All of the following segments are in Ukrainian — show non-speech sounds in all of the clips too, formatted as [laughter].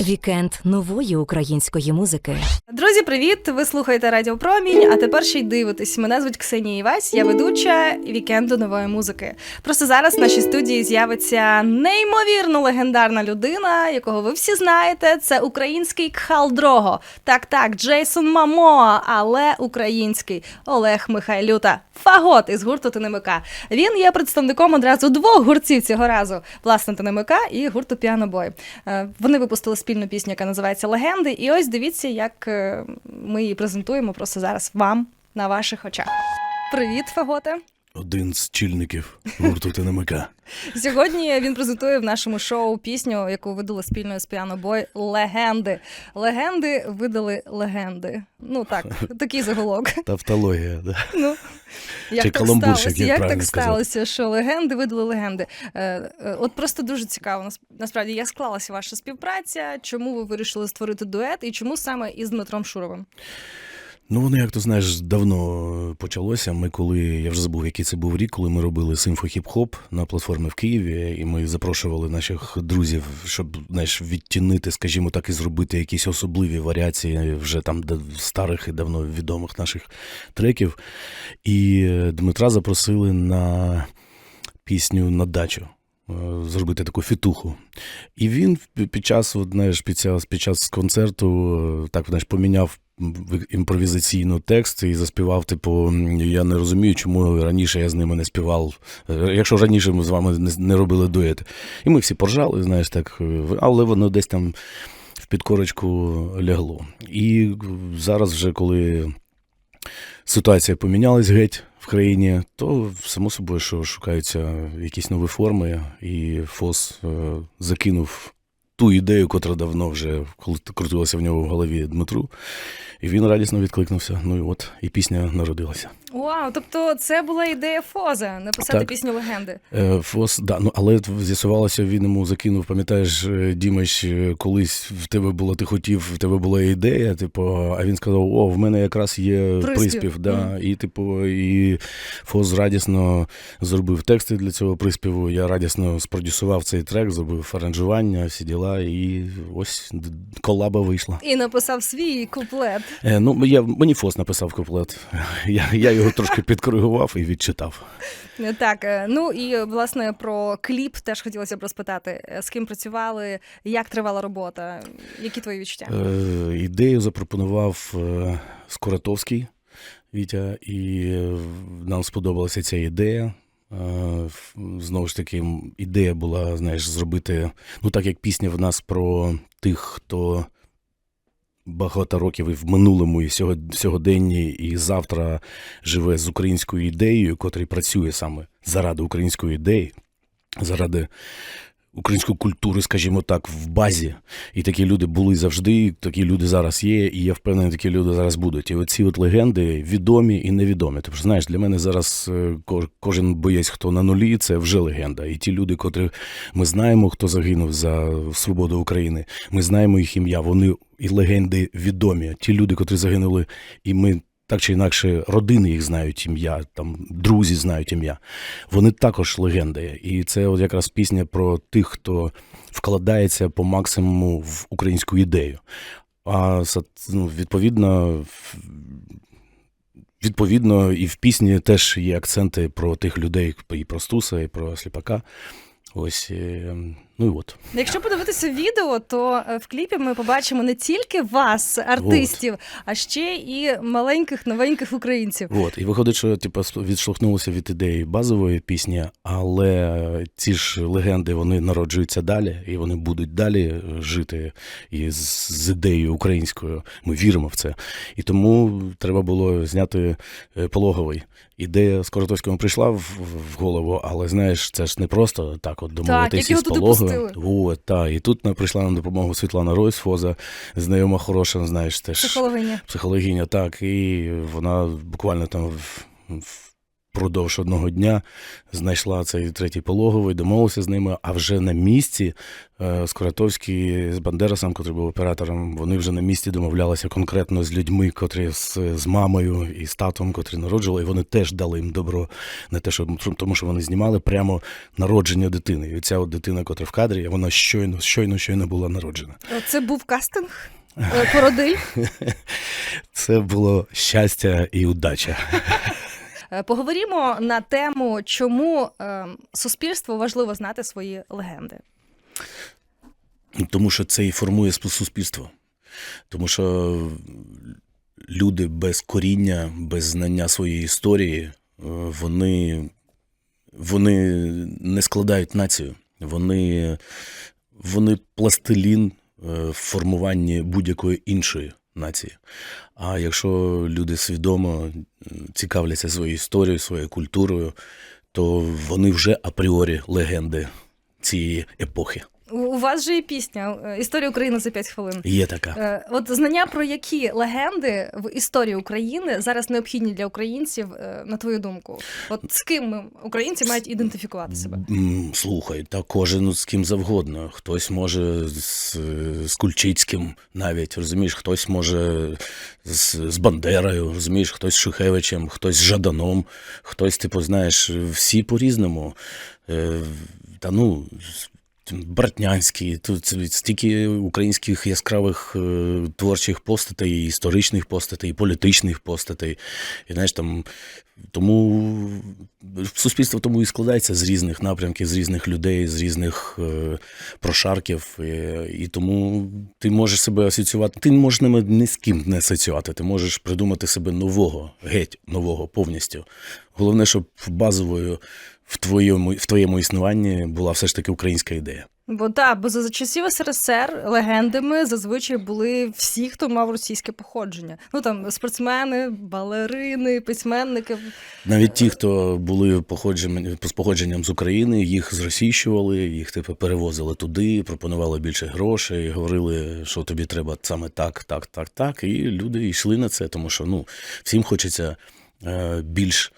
Вікенд нової української музики. Друзі, привіт! Ви слухаєте Радіо Промінь, а тепер ще й дивитесь. Мене звуть Ксенія Івась, я ведуча вікенду нової музики. Просто зараз в нашій студії з'явиться неймовірно легендарна людина, якого ви всі знаєте. Це український Кхалдрого. Так, так, Джейсон Мамо, але український Олег Михайлюта. Фагот із гурту ТНМК. Він є представником одразу двох гуртів цього разу: власне ТНМК і гурту Піанобой. Е, Вони випустили спільну пісню, яка називається Легенди. І ось дивіться, як е, ми її презентуємо просто зараз вам на ваших очах. Привіт, Фаготе! Один з чільників гурту ТНМК. [laughs] Сьогодні він презентує в нашому шоу пісню, яку видали спільно з Піанобой Легенди. Легенди видали легенди. Ну так, [laughs] такий заголовок. Тавтологія, да. Ну, як Чи так сталося? як Як так сталося, що легенди видали легенди? Е, е, от просто дуже цікаво. Насправді, як склалася ваша співпраця? Чому ви вирішили створити дует і чому саме із Дмитром Шуровим? Ну, воно, як ти знаєш, давно почалося. Ми коли, я вже забув, який це був рік, коли ми робили симфо хіп-хоп на платформі в Києві, і ми запрошували наших друзів, щоб знаєш, відтінити, скажімо так, і зробити якісь особливі варіації вже там старих і давно відомих наших треків. І е, Дмитра запросили на пісню на дачу. е, Зробити таку фітуху. І він під час, знаєш, під час, під час концерту е, так знаєш, поміняв імпровізаційно текст і заспівав, типу, я не розумію, чому раніше я з ними не співав. е, Якщо раніше ми з вами не, робили дует. І ми всі поржали, знаєш, так, е, але воно десь там в підкорочку лягло. І зараз, вже коли ситуація помінялась геть в країні, то само собою, що шукаються якісь нові форми, і ФОС е, закинув ту ідею, котра давно вже крутилася в нього в голові Дмитру. І він радісно відкликнувся. Ну і от і пісня народилася. Вау, тобто це була ідея Фоза написати Так. пісню легенди. Е, ФОС, да, ну але з'ясувалося, він йому закинув, пам'ятаєш, е, Дімич, е, колись в тебе було, ти хотів, в тебе була ідея, типу, а він сказав: О, в мене якраз є Приспів. приспів. да, і, типу, і ФОС радісно зробив тексти для цього приспіву. Я радісно спродюсував цей трек, зробив аранжування, всі діла, і ось колаба вийшла. І написав свій куплет. Е, ну, я, мені ФОС написав куплет. Я, я його трошки підкоригував і відчитав. Так, е, ну і е, власне про кліп теж хотілося б розпитати. Е, З ким працювали, як тривала робота, які твої відчуття? Е, ідею запропонував е, Скоратовський Вітя, і е, нам сподобалася ця ідея. Е, Знову ж таки, ідея була, знаєш, зробити, ну так як пісня в нас про тих, хто багато років і в минулому, і сього- сьогоденні, і завтра живе з українською ідеєю, котрий працює саме заради української ідеї, заради української культури, скажімо так, в базі. І такі люди були завжди, такі люди зараз є, і я впевнений, такі люди зараз будуть. І оці от легенди відомі і невідомі. Тобто, знаєш, для мене зараз е, кожен боєць, хто на нулі, це вже легенда. І ті люди, котрі ми знаємо, хто загинув за свободу України, ми знаємо їх ім'я. Вони і легенди відомі. Ті люди, котрі загинули, і ми. Так чи інакше, родини їх знають ім'я, там друзі знають ім'я. Вони також легенди. І це от якраз пісня про тих, хто вкладається по максимуму в українську ідею. А ну, відповідно, відповідно, і в пісні теж є акценти про тих людей, і про Стуса, і про Сліпака. Ось, е, ну і от. Якщо подивитися відео, то е, в кліпі ми побачимо не тільки вас, артистів, а ще і маленьких новеньких українців. От, і виходить, що типу, відштовхнулося від ідеї базової пісні, але ці ж легенди вони народжуються далі, і вони будуть далі жити і з, з ідеєю українською. Ми віримо в це. І тому треба було зняти е, пологовий. Ідея з Коротовського прийшла в, в голову, але знаєш, це ж не просто так, от домовитися з туди пологовим. Пустили. О, та, і тут нам прийшла на допомогу Світлана Ройсфоза, знайома хороша, знаєш, теж Психологиня. психологиня, так, і вона буквально там в, в впродовж одного дня знайшла цей третій пологовий, домовилася з ними, а вже на місці е, Скуратовський з Бандерасом, котрий був оператором, вони вже на місці домовлялися конкретно з людьми, котрі з, з мамою і з татом, котрі народжували, і вони теж дали їм добро на те, що тому що вони знімали прямо народження дитини. І ця от дитина, котра в кадрі, вона щойно, щойно, щойно була народжена. Е, Це був кастинг е, породиль. [laughs] Це було щастя і удача. Е, Поговоримо на тему, чому е, суспільству важливо знати свої легенди. Тому що це і формує суспільство. Тому що люди без коріння, без знання своєї історії, е, вони, вони не складають націю. Вони, вони пластилін в формуванні будь-якої іншої нації. А якщо люди свідомо цікавляться своєю історією, своєю культурою, то вони вже апріорі легенди цієї епохи. У вас же є пісня е, Історія України за 5 хвилин. Є така. Е, От знання про які легенди в історії України зараз необхідні для українців, е, на твою думку? От з ким українці мають ідентифікувати себе? Слухай, та кожен з ким завгодно. Хтось може з, з Кульчицьким навіть, розумієш, хтось може з, з Бандерою, розумієш, хтось з Шухевичем, хтось з Жаданом, хтось, типу, знаєш, всі по-різному. Та ну. Братнянський, тут стільки українських яскравих е, творчих постатей, історичних постатей, політичних постатей. І знаєш, там тому суспільство тому і складається з різних напрямків, з різних людей, з різних е, прошарків. І, і тому ти можеш себе асоціювати. Ти можеш ними ні з ким не асоціювати. Ти можеш придумати себе нового, геть нового повністю. Головне, щоб базовою в твоєму, в твоєму існуванні була все ж таки українська ідея. Бо так, бо за часів СРСР легендами зазвичай були всі, хто мав російське походження. Ну там спортсмени, балерини, письменники. Навіть ті, хто були походженням, з походженням з України, їх зросійщували, їх типу перевозили туди, пропонували більше грошей, говорили, що тобі треба саме так, так, так, так. І люди йшли на це, тому що ну, всім хочеться е, більш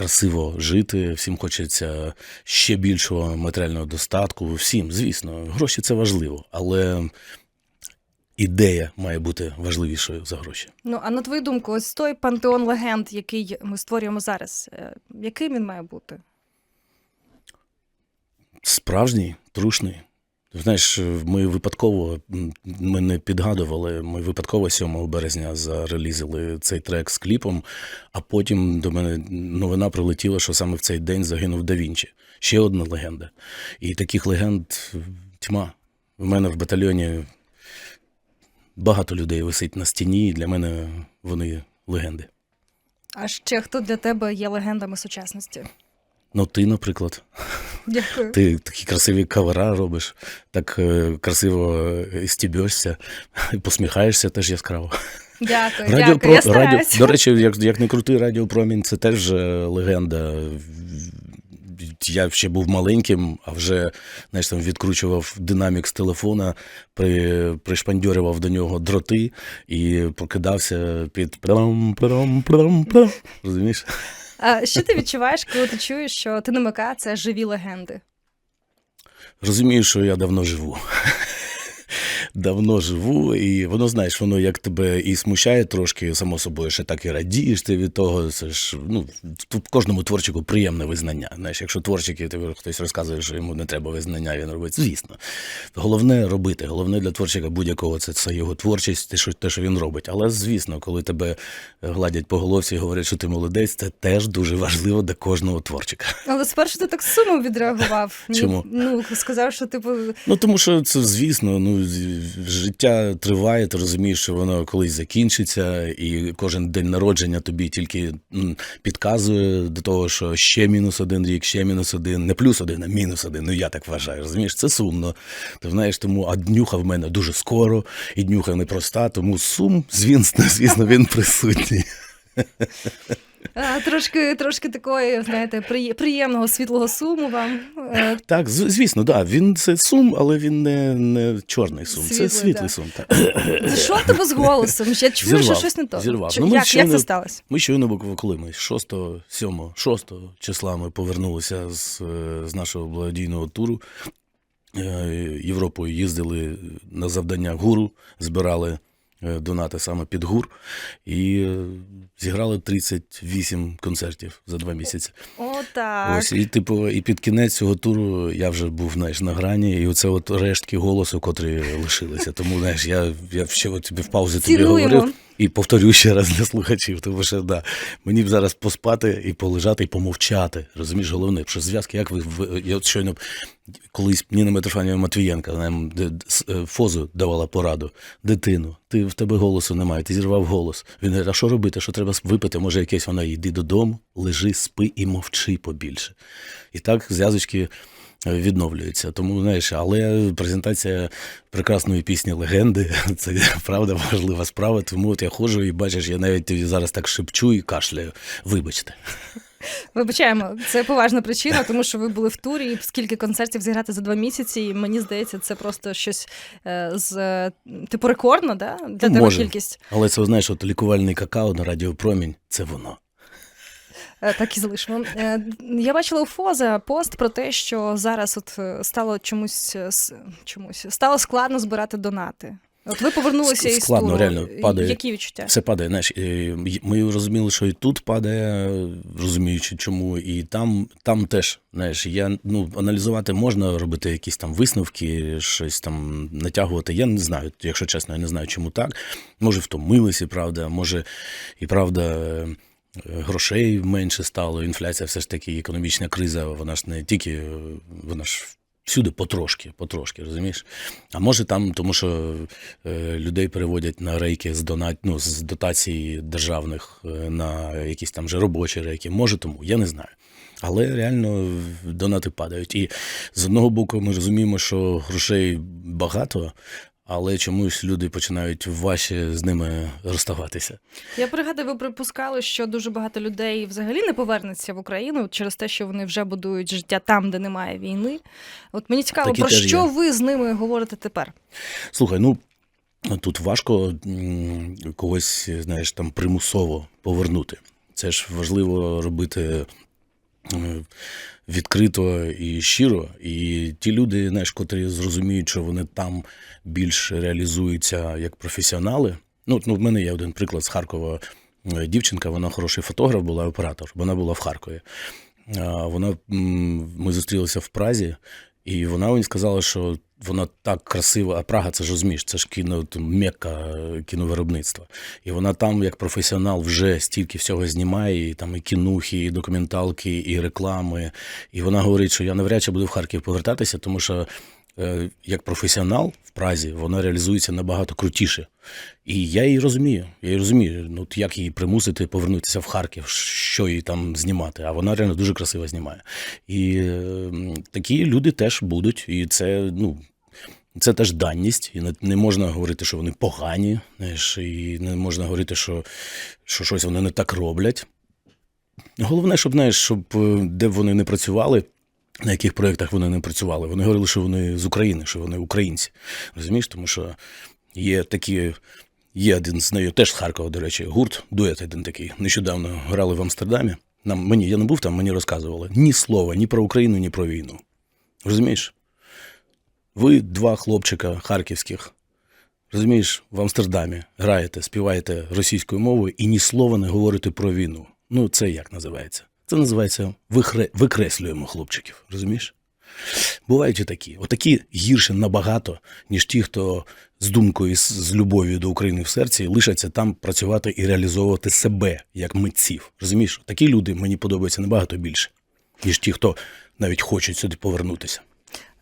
красиво жити, всім хочеться ще більшого матеріального достатку. Всім, звісно, гроші це важливо, але ідея має бути важливішою за гроші. Ну а на твою думку, ось той пантеон легенд, який ми створюємо зараз, е, яким він має бути? Справжній, трушний. Знаєш, ми випадково ми не підгадували. Ми випадково 7 березня зарелізили цей трек з кліпом, а потім до мене новина прилетіла, що саме в цей день загинув Да Вінчі. Ще одна легенда. І таких легенд тьма. У мене в батальйоні багато людей висить на стіні, і для мене вони легенди. А ще хто для тебе є легендами сучасності? Ну, ти, наприклад. Дякую. Ти такі красиві кавера робиш, так е, красиво е, стібешся, посміхаєшся теж яскраво. Дякую, Радіо дякую. Про- Я радіо, до речі, як, як не крутий радіопромінь, це теж е, легенда. Я ще був маленьким, а вже знаєш, там відкручував динамік з телефона, при, пришпандьорював до нього дроти і прокидався під пром пром пром пром Розумієш? А що ти відчуваєш, коли ти чуєш, що ти НМК – це живі легенди? Розумію, що я давно живу. Давно живу, і воно, знаєш, воно як тебе і смущає трошки, само собою, ще так і радієш ти від того. Це ж ну, тут кожному творчику приємне визнання. Знаєш, якщо творчики, тобі хтось розказує, що йому не треба визнання, він робить. Звісно. Головне робити. Головне для творчика будь-якого це, це його творчість, те що, те, що він робить. Але звісно, коли тебе гладять по головці і говорять, що ти молодець, це теж дуже важливо для кожного творчика. Але спершу ти так сумно відреагував. Чому? Ну, сказав, що типу. Ну тому що це звісно, ну життя триває, ти розумієш, що воно колись закінчиться, і кожен день народження тобі тільки підказує до того, що ще мінус один рік, ще мінус один, не плюс один, а мінус один. Ну я так вважаю. Розумієш, це сумно. Ти знаєш, тому а днюха в мене дуже скоро, і днюха непроста, тому сум, звісно, [laughs] звісно, він присутній. Трошки, трошки такої, знаєте, приємного світлого суму вам. Е, Так, звісно, да. Він це сум, але він не, не чорний сум. Світлий, це світлий да. сум. Так. Що в тебе з голосом? Я чую, що щось не то. зірвав. Чи- Ну, як, ще як це сталося? Ми щойно буквально коли ми 6, 7, 6 числа ми повернулися з, е, з нашого благодійного туру. Е, Європою їздили на завдання гуру, збирали донати саме під гур і е, зіграли 38 концертів за два місяці. О, так. Ось, і типу, і під кінець цього туру я вже був знаєш, на грані, і оце от рештки голосу, котрі лишилися. Тому знаєш, я, я ще от тобі в паузі тобі говорив і повторю ще раз для слухачів, тому що да, мені б зараз поспати і полежати, і помовчати. Розумієш, головне, що зв'язки, як ви, я от щойно колись Ніна Митрофанівна Матвієнка нам е, фозу давала пораду. Дитину, ти в тебе голосу немає, ти зірвав голос. Він говорить, а що робити? Що треба випити? Може, якесь вона йди додому, лежи, спи і мовчи побільше. І так зв'язочки відновлюються. Тому, знаєш, але презентація прекрасної пісні легенди це правда важлива справа. Тому от я ходжу і бачиш, я навіть зараз так шепчу і кашляю. Вибачте. Вибачаємо, це поважна причина, тому що ви були в турі, і скільки концертів зіграти за два місяці, і мені здається, це просто щось е, з е, типу рекордно, да? для Ну, тебе кількість. Але це знаєш, от лікувальний какао на радіопромінь це воно. Е, Так і залишимо. Е, Я бачила у Фоза пост про те, що зараз от е, стало чомусь чомусь стало складно збирати донати. От ви повернулися із складно, туру. реально, падає. Які відчуття? Все падає. Знаєш, ми розуміли, що і тут падає, розуміючи, чому, і там, там теж. Знаєш, я ну аналізувати можна, робити якісь там висновки, щось там натягувати. Я не знаю, якщо чесно, я не знаю, чому так. Може, втомилися, правда, може, і правда. Грошей менше стало, інфляція, все ж таки, економічна криза, вона ж не тільки, вона ж всюди потрошки, потрошки, розумієш? А може там, тому що е, людей переводять на рейки з донат, ну, з дотацій державних е, на якісь там вже робочі рейки. Може тому, я не знаю. Але реально донати падають. І з одного боку, ми розуміємо, що грошей багато, але чомусь люди починають важче з ними розставатися. Я пригадую, ви припускали, що дуже багато людей взагалі не повернеться в Україну через те, що вони вже будують життя там, де немає війни. От мені цікаво, Такі про що є. ви з ними говорите тепер? Слухай, ну тут важко когось, знаєш, там примусово повернути. Це ж важливо робити відкрито і щиро. І ті люди, знаєш, котрі зрозуміють, що вони там більш реалізуються як професіонали. Ну, ну в мене є один приклад з Харкова. Е, Дівчинка, вона хороший фотограф, була оператор. Вона була в Харкові. Вона ми зустрілися в Празі, і вона мені сказала, що вона так красива, а Прага це ж розумієш, це ж кіно мекка е, кіновиробництва. І вона там, як професіонал, вже стільки всього знімає, і там і кінухи, і документалки, і реклами. І вона говорить, що я навряд чи буду в Харків повертатися, тому що е, як професіонал в Празі вона реалізується набагато крутіше. І я її розумію. Я її розумію, ну як її примусити повернутися в Харків, що їй там знімати. А вона реально дуже красиво знімає. І е, такі люди теж будуть, і це ну. Це теж даність, і не, не можна говорити, що вони погані, знаєш, і не можна говорити, що, що щось вони не так роблять. Головне, щоб знаєш, щоб е, де б вони не працювали, на яких проєктах вони не працювали. Вони говорили, що вони з України, що вони українці. Розумієш, тому що є такі. Є один з нею, теж з Харкова, до речі, гурт, дует один такий. Нещодавно грали в Амстердамі. Нам мені я не був там, мені розказували ні слова, ні про Україну, ні про війну. Розумієш? Ви два хлопчика харківських, розумієш, в Амстердамі граєте, співаєте російською мовою і ні слова не говорите про війну. Ну, це як називається? Це називається викре... викреслюємо хлопчиків. Розумієш? Бувають і такі. Отакі гірше набагато, ніж ті, хто з думкою з любов'ю до України в серці лишаться там працювати і реалізовувати себе як митців. Розумієш? Такі люди мені подобаються набагато більше, ніж ті, хто навіть хочуть сюди повернутися.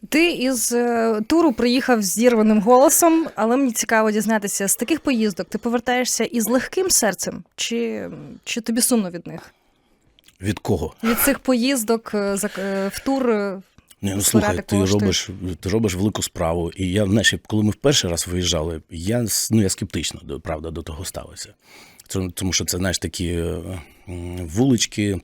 Ти із е, туру приїхав з зірваним голосом, але мені цікаво дізнатися, з таких поїздок ти повертаєшся із легким серцем, чи, чи тобі сумно від них? Від кого? Від цих поїздок е, е, в тур. Ні, ну слухай, ти робиш, ти робиш велику справу. І я, знаєш, коли ми в перший раз виїжджали, я, ну, я скептично правда, до того ставився. Тому- що це, знаєш, такі вулички.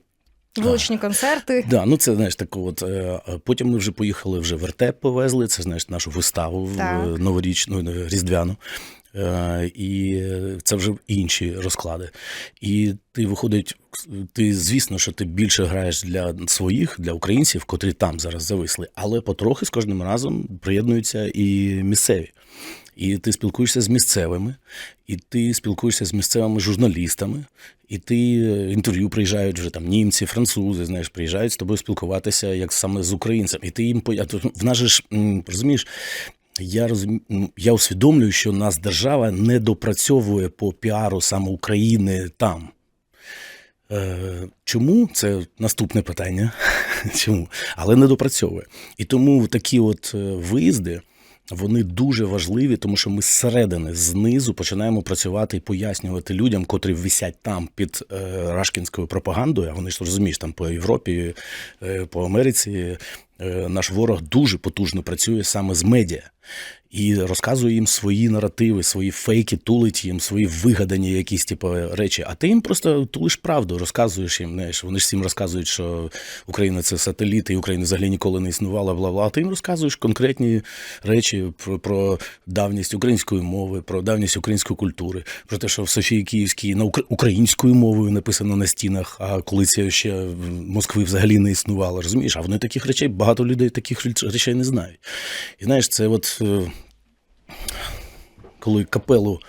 Вуличні концерти. Да, ну це знаєш таку. От е, потім ми вже поїхали, вже вертеп повезли. Це знаєш нашу виставу Так. е, новорічну, е, різдвяну. Е, І це вже інші розклади. І ти виходить, ти звісно, що ти більше граєш для своїх, для українців, котрі там зараз зависли, але потрохи з кожним разом приєднуються і місцеві. І ти спілкуєшся з місцевими, і ти спілкуєшся з місцевими журналістами, і ти е, інтерв'ю приїжджають вже там німці, французи, знаєш, приїжджають з тобою спілкуватися як саме з українцем. І ти їм в нас же ж розумієш. Я розумію, ну, я усвідомлюю, що нас держава не допрацьовує по піару саме України там. Е, чому? Це наступне питання. [laughs] чому? Але не допрацьовує. І тому такі от е, виїзди. Вони дуже важливі, тому що ми зсередини, знизу починаємо працювати і пояснювати людям, котрі висять там під е, рашкінською пропагандою. А вони ж розумієш, там по Європі, е, по Америці наш ворог дуже потужно працює саме з медіа і розказує їм свої наративи, свої фейки, тулить їм свої вигадані якісь типу, речі. А ти їм просто тулиш правду, розказуєш їм. Знаєш, вони ж всім розказують, що Україна це сателіт, і Україна взагалі ніколи не існувала, бла бла. А ти їм розказуєш конкретні речі про, про давність української мови, про давність української культури, про те, що в Софії Київській на українською мовою написано на стінах, а коли це ще Москви взагалі не існувало. Розумієш? А вони таких речей, багато людей таких речей не знають. І знаєш, це от. е, коли капелу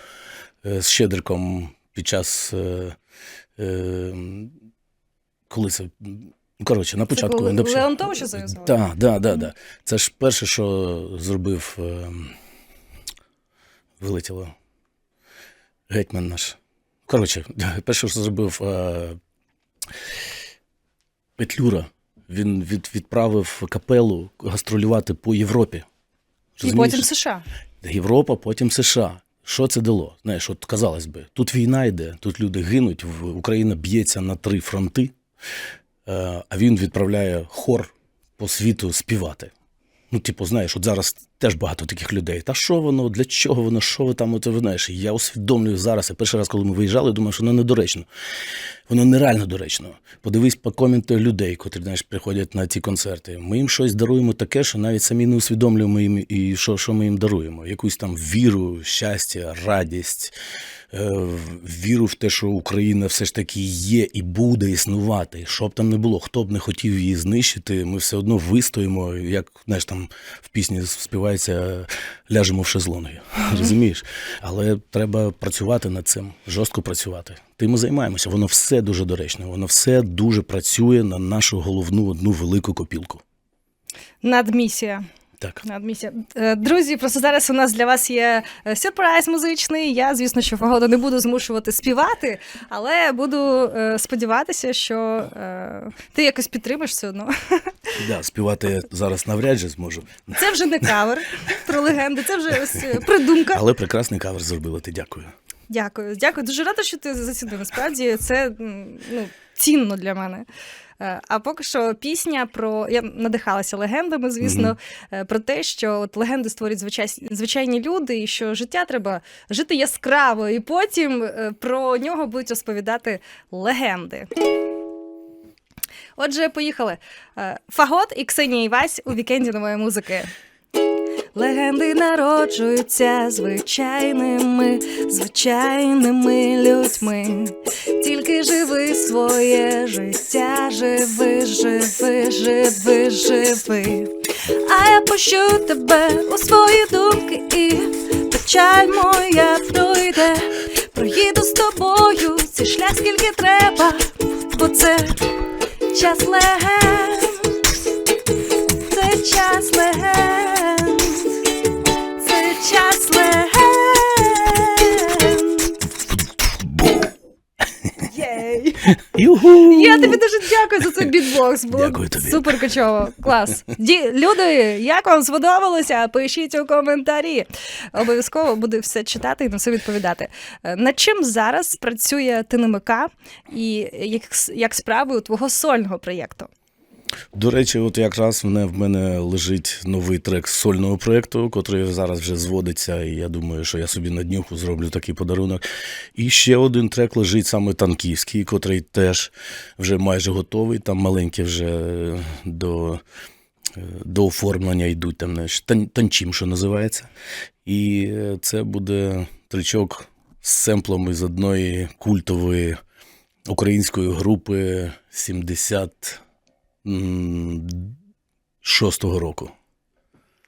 е, з Щедриком під час. е, Коли це. Коротше, на початку взагалі- Леонтовича зав'язували? Так, да, да, да. Це ж перше, що зробив. Вилетіло. Гетьман наш. Коротше, [laughs] перше, що зробив е, Петлюра. Він від, відправив капелу гастролювати по Європі. І потім США. Європа, потім США. Що це дало? Знаєш, от казалось би, тут війна йде, тут люди гинуть, Україна б'ється на три фронти, е, а він відправляє хор по світу співати. Ну, типу, знаєш, от зараз теж багато таких людей. Та що воно, для чого воно, що ви там, от, знаєш, я усвідомлюю зараз. Я перший раз, коли ми виїжджали, думав, що воно недоречно. Воно нереально доречно. Подивись по коменти людей, котрі знаєш, приходять на ці концерти. Ми їм щось даруємо таке, що навіть самі не усвідомлюємо їм, і що, що ми їм даруємо. Якусь там віру, щастя, радість, віру в те, що Україна все ж таки є і буде існувати. Що б там не було, хто б не хотів її знищити, ми все одно вистоїмо, як знаєш, там в пісні співається ляжемо в шезлонги. Розумієш? Але треба працювати над цим, жорстко працювати. Тим ми займаємося. Воно все дуже доречно, воно все дуже працює на нашу головну одну велику копілку. Надмісія. Так. Надмісія. Е, Друзі, просто зараз у нас для вас є е, сюрприз музичний. Я, звісно, що погоду не буду змушувати співати, але буду е, сподіватися, що ти якось підтримаєш все одно. Да, співати я зараз навряд чи зможу. Це вже не кавер про легенди, це вже ось придумка. Але прекрасний кавер зробила. Ти дякую. Дякую, дякую. Дуже рада, що ти зацінив. Насправді це ну, цінно для мене. Е, А поки що пісня про я надихалася легендами, звісно, е, про те, що от легенди створюють звичай... звичайні люди, і що життя треба жити яскраво, і потім е, про нього будуть розповідати легенди. Отже, поїхали. Фагот і Ксенія Івась у вікенді нової музики. Легенди народжуються звичайними, звичайними людьми. Тільки живи своє життя, живи, живи, живи, живи. А я пущу тебе у свої думки, і печаль моя пройде. Проїду з тобою цей шлях скільки треба, бо це час легенд, це час легенд, дякую за цей [laughs] бітбокс. Було Дякую тобі. супер качово. Клас. Ді, люди, як вам сподобалося? Пишіть у коментарі. Обов'язково буду все читати і на все відповідати. Е, Над чим зараз працює ТНМК і як, як справи у твого сольного проєкту? До речі, от якраз в мене, лежить новий трек з сольного проєкту, котрий зараз вже зводиться, і я думаю, що я собі на днюху зроблю такий подарунок. І ще один трек лежить саме танківський, котрий теж вже майже готовий. Там маленькі вже е, до, е, до оформлення йдуть, там танчим, що називається. І е, це буде тричок з семплом із одної культової української групи 70 м, шостого року.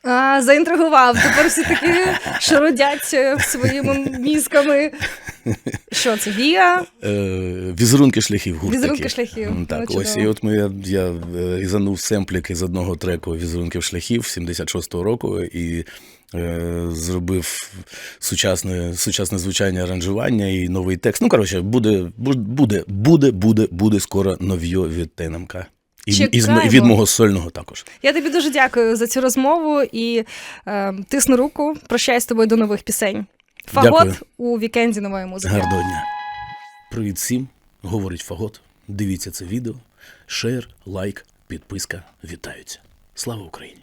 А, заінтригував. Тепер всі такі шародять е, своїми мізками. Що це? Віа? Е, візерунки шляхів гурт Візерунки такий. шляхів. Так, Ну, ось і от ми я, я е, ізанув семплік із одного треку візерунків шляхів 76-го року і е, зробив сучасне, сучасне звучання аранжування і новий текст. Ну, коротше, буде, буде, буде, буде, буде скоро нов'йо від ТНМК. І, і, від мого сольного також. Я тобі дуже дякую за цю розмову і е, тисну руку. Прощаюсь з тобою до нових пісень. Фагот Дякую. у вікенді нової музики. Гарного дня. Привіт всім, говорить Фагот. Дивіться це відео. Шер, лайк, підписка. Вітаються. Слава Україні!